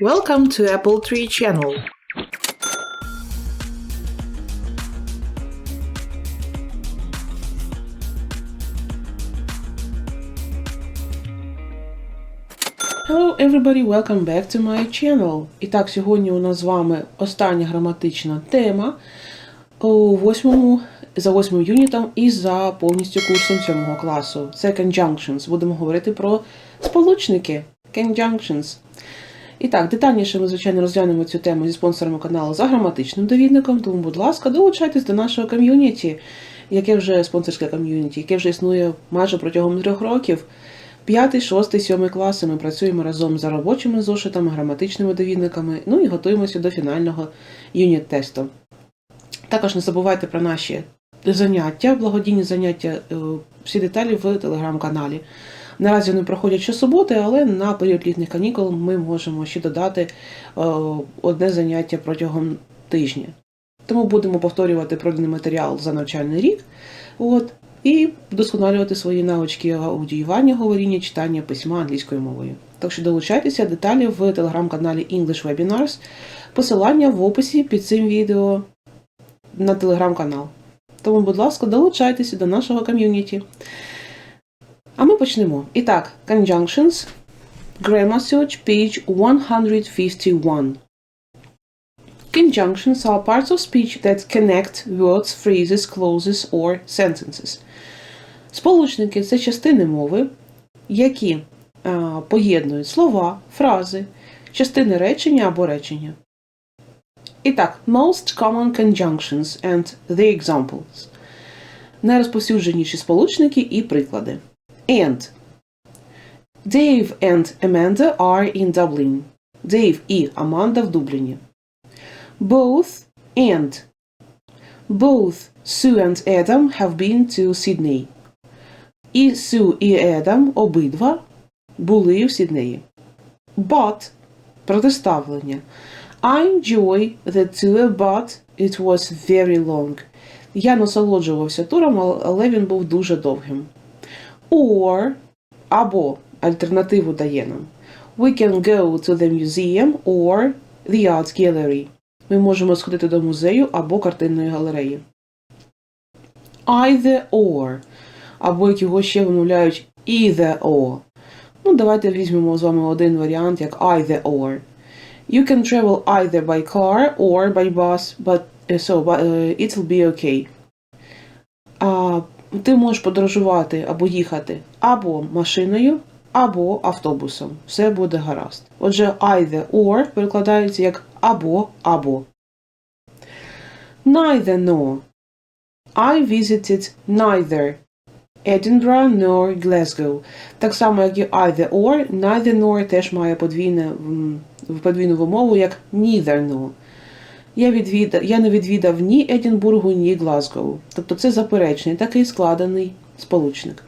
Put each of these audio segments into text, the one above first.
Welcome to Apple Tree Channel. Hello everybody, welcome back to my channel. І так, сьогодні у нас з вами остання граматична тема у восьмому, за восьмим юнітом і за повністю курсом сьомого класу. Це conjunctions. Будемо говорити про сполучники. Conjunctions. І так, детальніше ми, звичайно, розглянемо цю тему зі спонсорами каналу за граматичним довідником. Тому, будь ласка, долучайтесь до нашого ком'юніті, яке вже спонсорське ком'юніті, яке вже існує майже протягом трьох років. П'ятий, шостий, сьомий класи ми працюємо разом за робочими зошитами, граматичними довідниками, ну і готуємося до фінального юніт-тесту. Також не забувайте про наші заняття, благодійні заняття, е, всі деталі в телеграм-каналі. Наразі вони проходять щосуботи, але на період літніх канікул ми можемо ще додати е, одне заняття протягом тижня. Тому будемо повторювати пройдений матеріал за навчальний рік. От, і вдосконалювати свої навички аудіювання, говоріння, читання, письма англійською мовою. Так що долучайтеся деталі в телеграм-каналі English Webinars, посилання в описі під цим відео на телеграм-канал. Тому, будь ласка, долучайтеся до нашого ком'юніті. А ми почнемо. І так, conjunctions, grammar search, page 151. Conjunctions are parts of speech that connect words, phrases, clauses or sentences. Сполучники це частини мови, які е, поєднують слова, фрази, частини речення або речення. І так, most common conjunctions and the examples. Найрозповсюдженіші сполучники і приклади. And. Dave and Amanda are in Dublin. Dave і Аманда в Дубліні. Both and. Both Sue and Adam have been to Sydney. І Су і Едам обидва були в Сіднеї. But протиставлення. I enjoy the tour, but it was very long. Я насолоджувався туром, але він був дуже довгим. Or або альтернативу дає нам. We can go to the museum or the art gallery. Ми можемо сходити до музею або картинної галереї. Either or. Або як його ще вимовляють either or. Ну, давайте візьмемо з вами один варіант, як either or. You can travel either by car or by bus, but so but, uh, it'll be okay. А, ти можеш подорожувати або їхати або машиною, або автобусом. Все буде гаразд. Отже, either or перекладається як або або. Neither nor. I visited neither Edinburgh nor Glasgow. Так само, як і either or, neither nor теж має подвійне, подвійну вимову як neither nor. Я, відвідав, я не відвідав ні Едінбургу, ні Глазгоу. Тобто це заперечний, такий складений сполучник.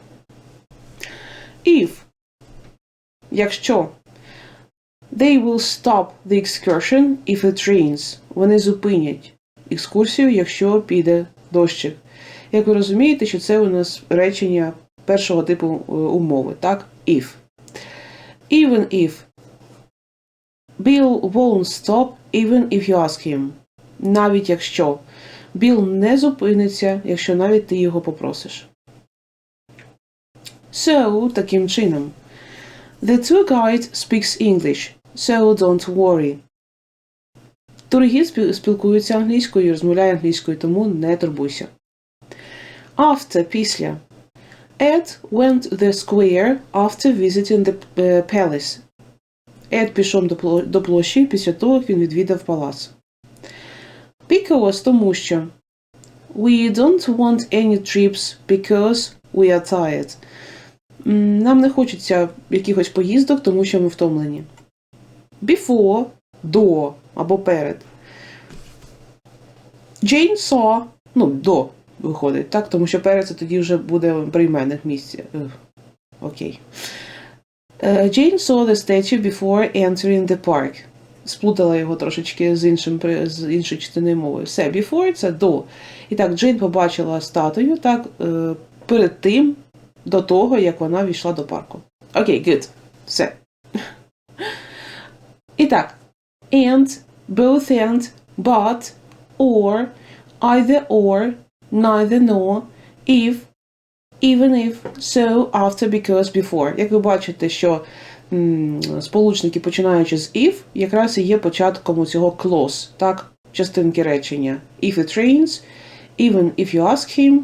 If. Якщо. They will stop the excursion if it rains. Вони зупинять екскурсію, якщо піде дощик. Як ви розумієте, що це у нас речення першого типу е, умови, так? If. Even if. Bill won't stop even if you ask him. Навіть якщо. Біл не зупиниться, якщо навіть ти його попросиш. So, таким чином. The tour guide speaks English, so don't worry. Тургід спілкується англійською і розмовляє англійською, тому не турбуйся. After після. Ed went the square after visiting the е, palace. Ед пішов до площі після того, як він відвідав палац. Because тому що. We don't want any trips because we are tired. Нам не хочеться якихось поїздок, тому що ми втомлені. Before до або перед. Jane saw, ну, до виходить, так? Тому що перед це тоді вже буде прийменник місця. Ех, Окей. Е, Jane saw the statue before entering the park. Сплутала його трошечки з іншим з іншою частиною мови. Все, before це до. І так, Джейн побачила статую так, е, перед тим, до того, як вона війшла до парку. Окей, good. Все. І так, and, both and, but, or, either or, neither nor, if, even if, so, after, because, before. Як ви бачите, що сполучники, починаючи з if, якраз і є початком у цього clause, так, частинки речення. If it rains, even if you ask him,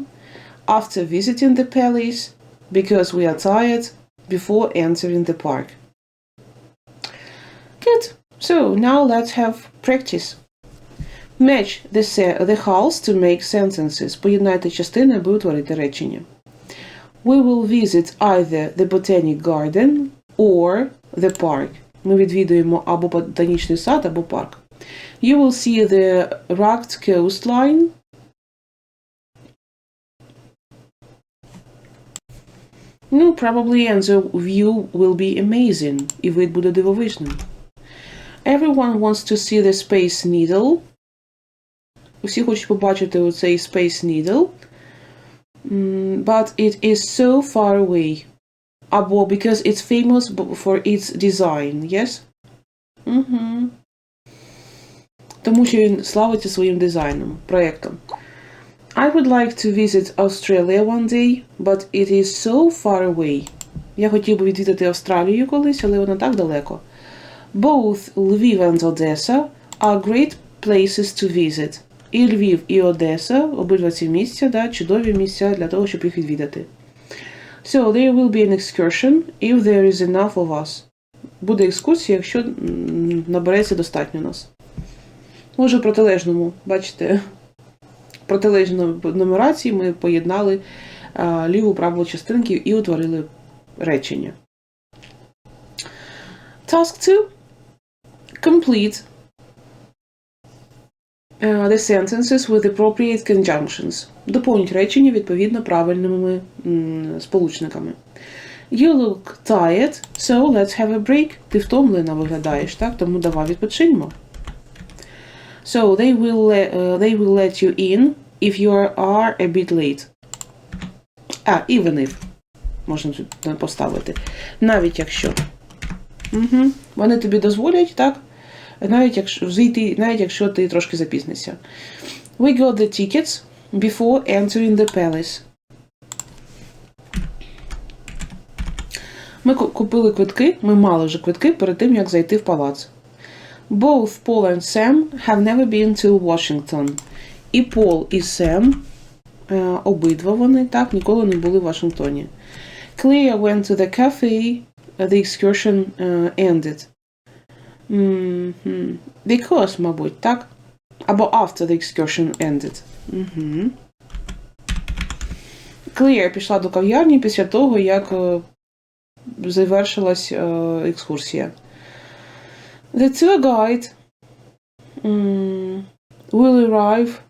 after visiting the palace, because we are tired, before entering the park. Good. So now let's have practice. Match the, se- the house to make sentences. Поєднайте частини, аби утворити речення. We will visit either the botanic garden or the park. Ми відвідуємо або ботанічний сад, або парк. You will see the rugged coastline. Ну, probably and the view will be amazing. І вид буде дивовижним. Everyone wants to see the Space Needle. Усі хочуть побачити оцей Space Needle. Mm, but it is so far away. Або because it's famous for its design, yes? Угу. Тому що він славиться своїм дизайном, проєктом. I would like to visit Australia one day, but it is so far away. Я хотів би відвідати Австралію колись, але вона так далеко. Both Lviv and Odessa are great places to visit. І Львів, і Одеса, обидва ці місця, да, чудові місця для того, щоб їх відвідати. So there will be an excursion if there is enough of us. Буде екскурсія, якщо набереться достатньо нас. Може, в протилежному, бачите, в протилежній нумерації ми поєднали ліву праву частинки і утворили речення. Task 2. Complete the sentences with appropriate conjunctions. Доповніть речення відповідно правильними сполучниками. You look tired, so let's have a break. Ти втомлена виглядаєш, так? Тому давай відпочиньмо. So they will, le- uh, they will let you in if you are a bit late. А, even if. Можна тут поставити. Навіть якщо. Угу. Вони тобі дозволять, так? Навіть якщо зайти, навіть якщо ти трошки запізнишся. We got the tickets before entering the palace. Ми купили квитки, ми мали вже квитки перед тим, як зайти в палац. Both Paul and Sam have never been to Washington. І Пол, і Сем, обидва вони так ніколи не були в Вашингтоні. Claire went to the cafe, the excursion е, ended. Мгм. Because, мабуть, так? Або after the excursion ended. Угу. Claire пішла до кав'ярні після того, як е, завершилась е, екскурсія. The tour guide will arrive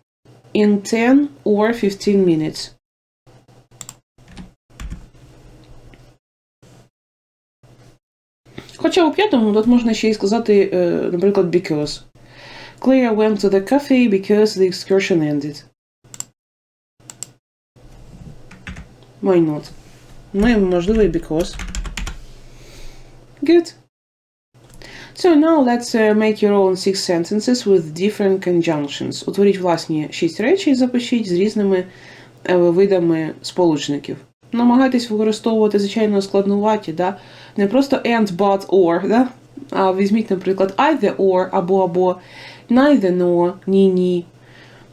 in 10 or 15 minutes. Хоча у п'ятому тут можна ще й сказати, е, наприклад, because. Claire went to the cafe because the excursion ended. Why not? Ну, і, можливо, і because. Good. So now let's uh, make your own six sentences with different conjunctions. Утворіть власні шість речень, запишіть з різними е, видами сполучників. Намагайтесь використовувати, звичайно, складнуваті, да? Не просто and, but, or, да? а візьміть, наприклад, either or або або, neither nor, ні ні.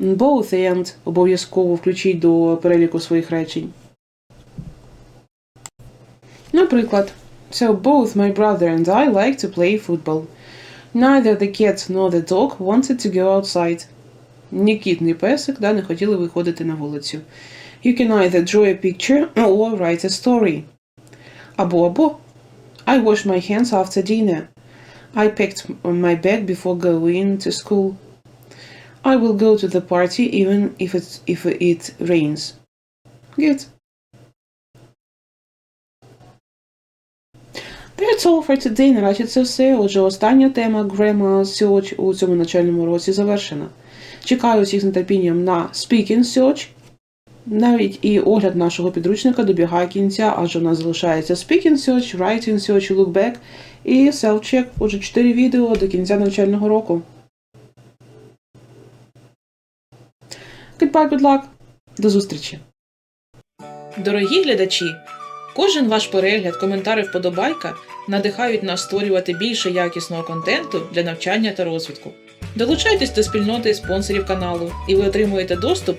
Both and обов'язково включіть до переліку своїх речень. Наприклад, So both my brother and I like to play football. Neither the cat nor the dog wanted to go outside. Ні кіт, ні песик да, не хотіли виходити на вулицю. You can either draw a picture or write a story. Або або. I wash my hands after dinner. I packed my bag before going to school. I will go to the party even if it's if it rains. Good. That's all for today. Наразі це все. Отже, остання тема Grammar Search у цьому навчальному році завершена. Чекаю всіх з нетерпінням на Speaking Search. Навіть і огляд нашого підручника добігає кінця, адже у нас залишається Speaking Search, Writing Search, Look Back і Self-Check. Отже, 4 відео до кінця навчального року. Goodbye, good luck. До зустрічі. Дорогі глядачі, кожен ваш перегляд, коментар і вподобайка надихають нас створювати більше якісного контенту для навчання та розвитку. Долучайтесь до спільноти спонсорів каналу, і ви отримуєте доступ